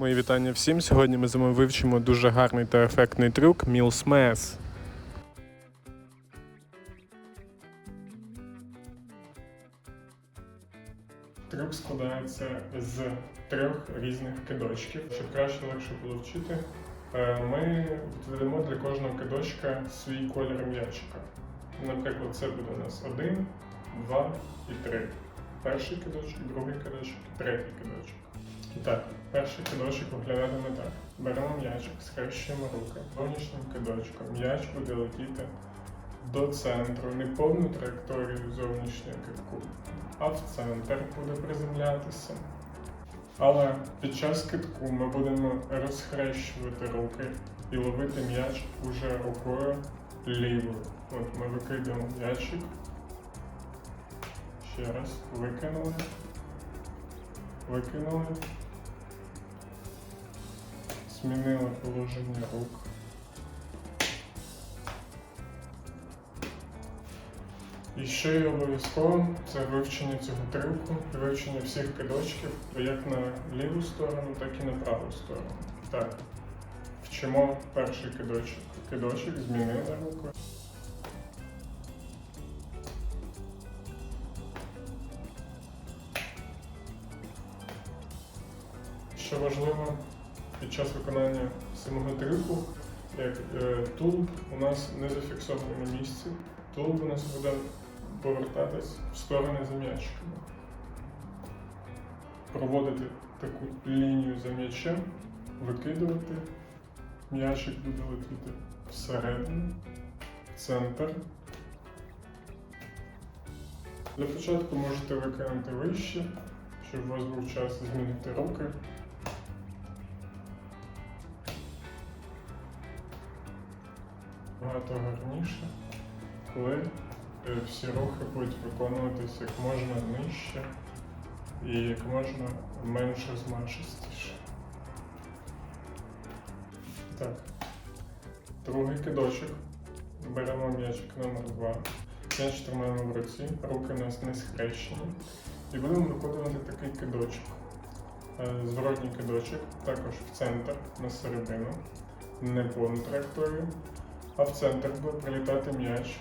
Мої вітання всім. Сьогодні ми з вами вивчимо дуже гарний та ефектний трюк Mills Mess. Трюк складається з трьох різних кидочків. Щоб краще легше було вчити, е, ми відведемо для кожного кидочка свій колір м'ячика. Наприклад, це буде у нас один, два і три. Перший кидочок, другий кидочок третій кидочок. І так, перший кидочок виглядатиме так. Беремо м'ячик, схрещуємо руки. Зовнішнім кидочком м'яч буде летіти до центру, не повну траєкторію зовнішнього кидку, а в центр буде приземлятися. Але під час китку ми будемо розхрещувати руки і ловити м'яч уже рукою лівою. От ми викидаємо м'ячик. Ще раз викинули. Викинули. Змінили положення рук. І ще й обов'язково це вивчення цього трюку, вивчення всіх кидочків, як на ліву сторону, так і на праву сторону. Так. Вчимо перший кидочок. Кидочок змінили руку. Що важливо під час виконання самого трюку, як е, тулуб у нас не зафіксований на місці, тулуб у нас буде повертатись в сторони за м'ячиками. Проводити таку лінію за м'ячем, викидувати. М'ячик буде летіти всередину, в центр. Для початку можете виконати вище, щоб у вас був час змінити руки. Багато гарніше, коли е, всі рухи будуть виконуватися як можна нижче і як можна менше змашистіше. Так. Другий кидочок. Беремо м'ячик номер 2. М'яч тримаємо в руці, руки у нас не схрещені. І будемо виконувати такий кидочок. Е, Зворотній кидочок, також в центр на середину, не повну траєкторію, а в центр буде прилітати м'яч.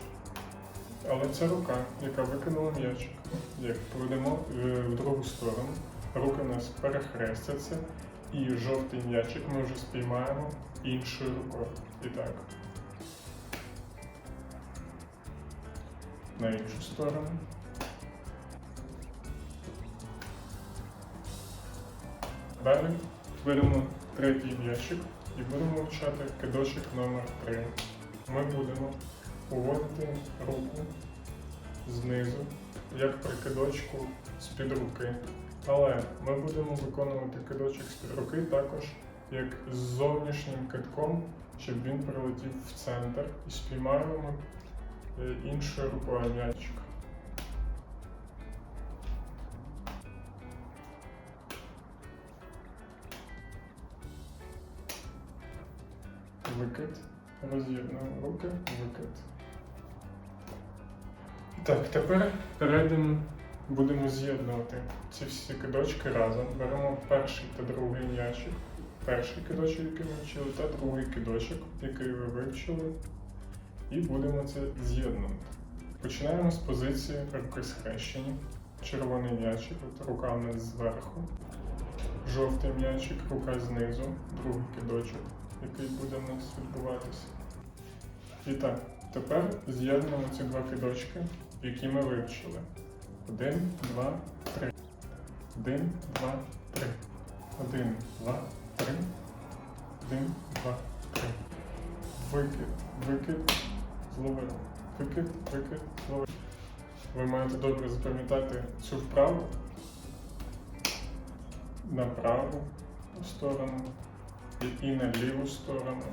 Але це рука, яка викинула м'ячик. Як поведемо е, в другу сторону, руки у нас перехрестяться, і жовтий м'ячик ми вже спіймаємо іншою рукою. І так. На іншу сторону. Далі беремо третій м'ячик і будемо вчати кидочок номер 3 Ми будемо уводити руку знизу, як при кидочку з-під руки. Але ми будемо виконувати кидочок з-під руки також як з зовнішнім китком, щоб він прилетів в центр і спіймаємо е, іншою рукою м'ячик. Викид. Роз'єднуємо руки, викид. Так, тепер перейдемо, будемо з'єднувати ці всі кидочки разом. Беремо перший та другий м'ячик. Перший кидочок, який ми вчили, та другий кидочок, який ви вивчили. І будемо це з'єднувати. Починаємо з позиції руки схрещені. Червоний м'ячик, от рука зверху. Жовтий м'ячик, рука знизу, другий кидочок, який буде в нас відбуватися. І так, тепер з'єднуємо ці два кидочки, які ми вивчили. Один, два, три. Один, два, три. Один, два, три. Один, два, три. Викид, викид, зловив. Викид, викид, зловив. Ви маєте добре запам'ятати цю вправу на праву сторону і- на ліву сторону.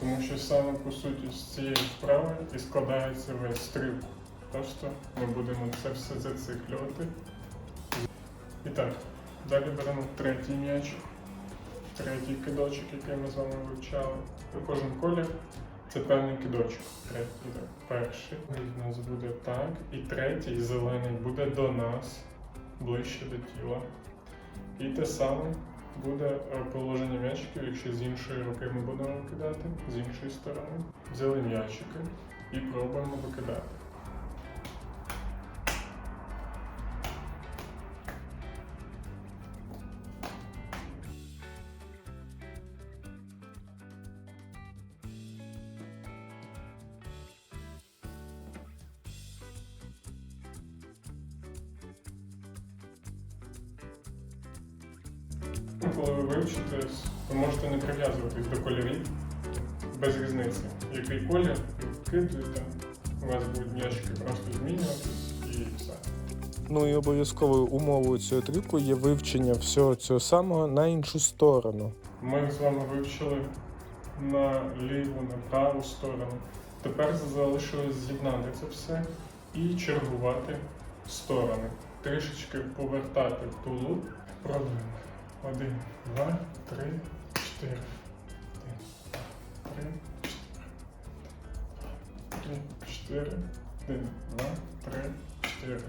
Тому що саме по суті з цієї вправи і складається весь стрілку. Просто ми будемо це все зациклювати. І так, далі беремо третій м'ячик, третій кидочок, який ми з вами вивчали. Кожен колір це певний кидочок. Третій, так. Перший у нас буде так. І третій зелений буде до нас, ближче до тіла. І те саме буде е, положення м'ячиків, якщо з іншої руки ми будемо викидати, з іншої сторони. Взяли м'ячики і пробуємо викидати. Ну, Коли ви вивчитесь, ви можете не прив'язуватись до кольорів без різниці. Який колір ви у вас будуть м'ячики просто змінюватись і все. Ну і обов'язковою умовою цього трюку є вивчення всього цього самого на іншу сторону. Ми з вами вивчили на ліву, на праву сторону. Тепер залишилось з'єднати це все і чергувати сторони. Трішечки повертати тулуб. Пробуємо. Один, два, три, чотири. Один, три. Три, чотири. Один, два, три, чотири.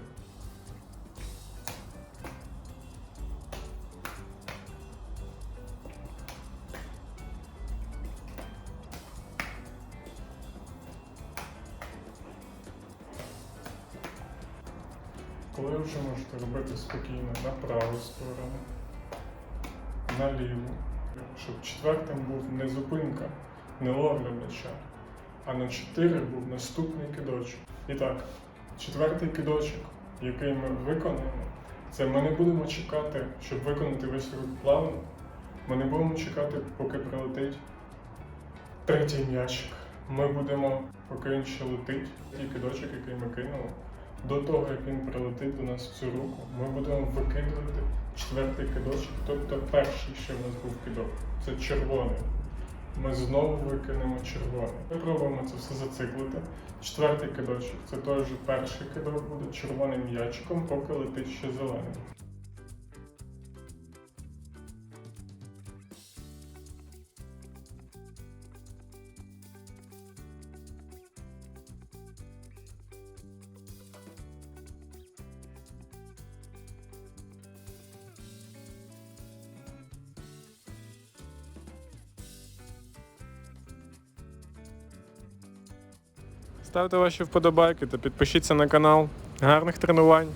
Коли вже можете робити спокійно на праву сторону, на ліву, щоб четвертим був не зупинка, не ловля м'яча, а на 4 був наступний кидочок. І так, четвертий кидочок, який ми виконаємо, це ми не будемо чекати, щоб виконати весь рух плавно. Ми не будемо чекати, поки прилетить третій м'ячик. Ми будемо, поки він ще летить, ті кидочок, який ми кинули, до того, як він прилетить до нас в цю руку, ми будемо викидувати четвертий кидочок, тобто перший, що в нас був кидок. Це червоний. Ми знову викинемо червоний. Ми пробуємо це все зациклити. Четвертий кидочок це той же перший кидок буде червоним м'ячиком, поки летить ще зелений. Ставте ваші вподобайки та підпишіться на канал. Гарних тренувань!